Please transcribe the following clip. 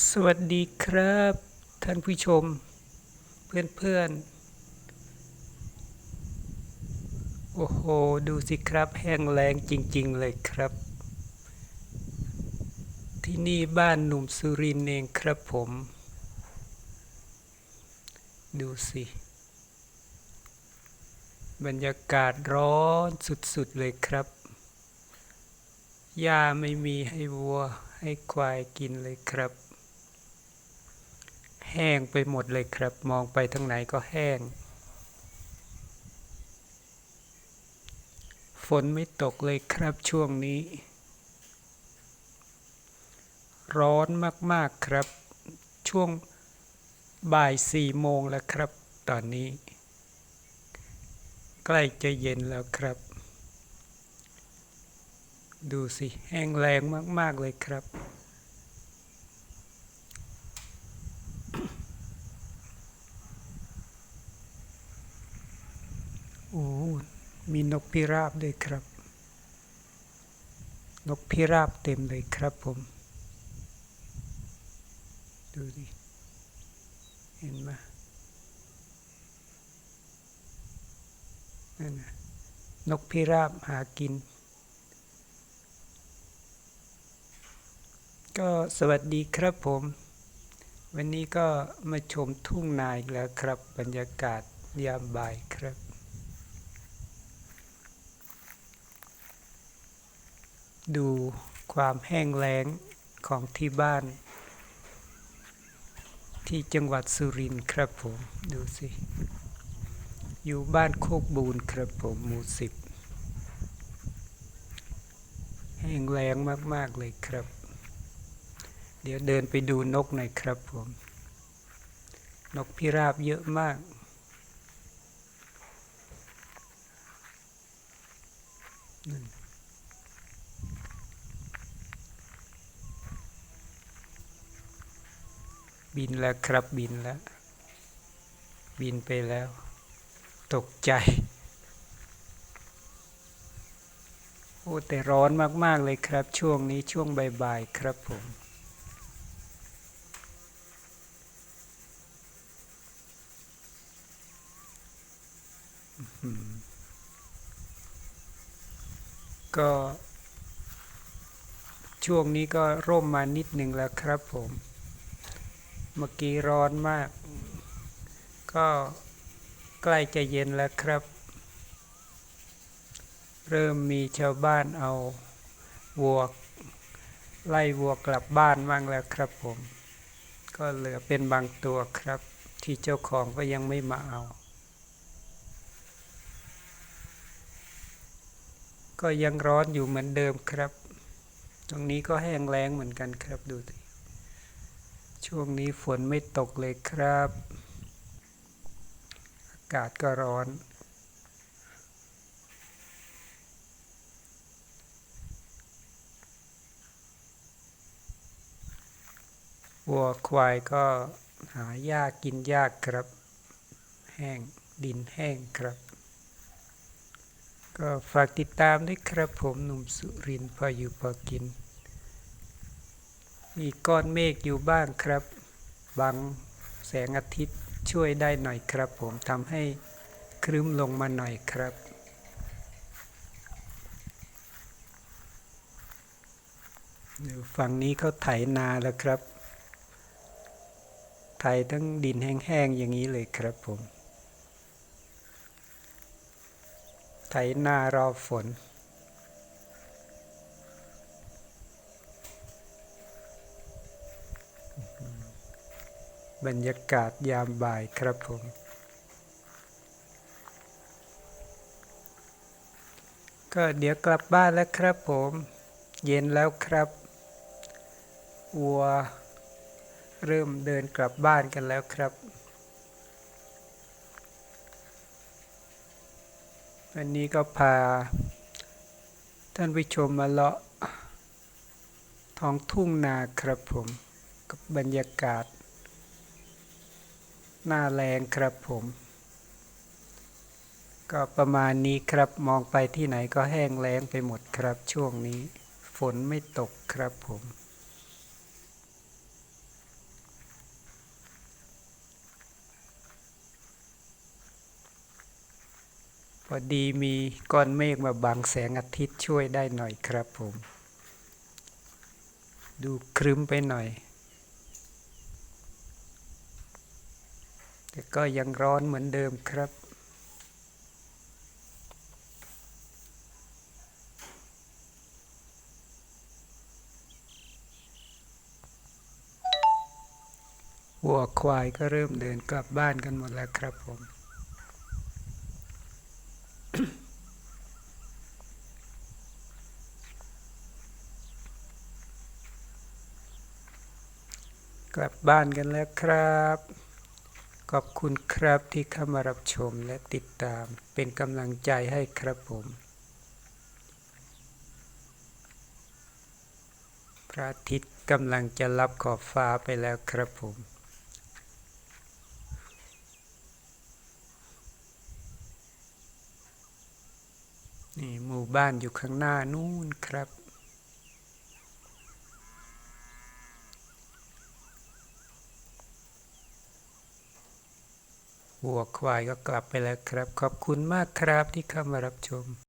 สวัสดีครับ ท่านผู้ชม เพื่อนๆโอ้โห ดูสิครับ แห้งแล้งจริง ๆ เลยครับ ที่นี่บ้านหนุ่มสุรินเองครับผม ดูสิ บรรยากาศร้อนสุด ๆ เลยครับหญ้าไม่มีให้วัวให้ควายกินเลยครับ แห้งไปหมดเลยครับ มองไปทางไหนก็แห้ง ฝนไม่ตกเลยครับช่วงนี้ ร้อนมากๆครับ ช่วงบ่ายสี่โมงแล้วครับ ตอนนี้ ใกล้จะเย็นแล้วครับ ดูสิ แห้งแรงมาก ๆ เลยครับ โอ้ มีนกพิราบด้วยครับ นกพิราบเต็มเลยครับผม ดูดิ เห็นไหมนั่นนะนกพิราบหากิน ก็สวัสดีครับผม วันนี้ก็มาชมทุ่งนาอีกแล้วครับ บรรยากาศยามบ่ายครับ ดูความแห้งแล้งของที่บ้าน ที่จังหวัดสุรินทร์ครับผม ดูสิ อยู่บ้านโคกบูนครับผมหมู่สิบแห้งแล้งมาก ๆ เลยครับ เดี๋ยวเดินไปดูนกหน่อยครับผม นกพิราบเยอะมาก นั่น บินแล้วครับบินแล้ว บินไปแล้ว ตกใจ โอ้แต่ร้อนมาก ๆ เลยครับ ช่วงนี้ช่วงบ่าย ๆ ครับผมก็ช่วงนี้ก็ร่มมานิดหนึ่งแล้วครับผม เมื่อกี้ร้อนมาก ก็ใกล้จะเย็นแล้วครับ เริ่มมีชาวบ้านเอาวัวไล่วัวกลับบ้านบ้างแล้วครับผม ก็เหลือเป็นบางตัวครับ ที่เจ้าของก็ยังไม่มาเอา ก็ยังร้อนอยู่เหมือนเดิมครับ ตรงนี้ก็แห้งแล้งเหมือนกันครับดูสิ ช่วงนี้ฝนไม่ตกเลยครับ อากาศก็ร้อน วัวควายก็หาหญ้ากินยากครับ แห้งดินแห้งครับ ก็ฝากติดตามด้วยครับผมหนุ่มสุรินพออยู่พอกิน มีก้อนเมฆอยู่บ้างครับบังแสงอาทิตย์ช่วยได้หน่อยครับ ผมทำให้ครึ้มลงมาหน่อยครับ ฝั่งนี้เขาไถนาแล้วครับ ไถทั้งดินแห้งๆอย่างนี้เลยครับผม ไถนารอฝน บรรยากาศยามบ่ายครับผม ก็เดี๋ยวกลับบ้านแล้วครับผม เย็นแล้วครับวัวเริ่มเดินกลับบ้านกันแล้วครับ วันนี้ก็พา ท่านผู้ชมมาเลาะท้องทุ่งนาครับผม กับบรรยากาศ หน้าแรงครับผม ก็ประมาณนี้ครับมองไปที่ไหนก็แห้งแล้งไปหมดครับช่วงนี้ ฝนไม่ตกครับผมพอดีมีก้อนเมฆมาบังแสงอาทิตย์ช่วยได้หน่อยครับผม ดูครึ้มไปหน่อย แต่ก็ยังร้อนเหมือนเดิมครับ วัวควายก็เริ่มเดินกลับบ้านกันหมดแล้วครับผมกลับบ้านกันแล้วครับ ขอบคุณครับที่เข้ามารับชมและติดตามเป็นกำลังใจให้ครับผม พระอาทิตย์กำลังจะรับขอบฟ้าไปแล้วครับผมนี่หมู่บ้านอยู่ข้างหน้านู่นครับ วัวควายก็กลับไปแล้วครับ ขอบคุณมากครับที่เข้ามารับชม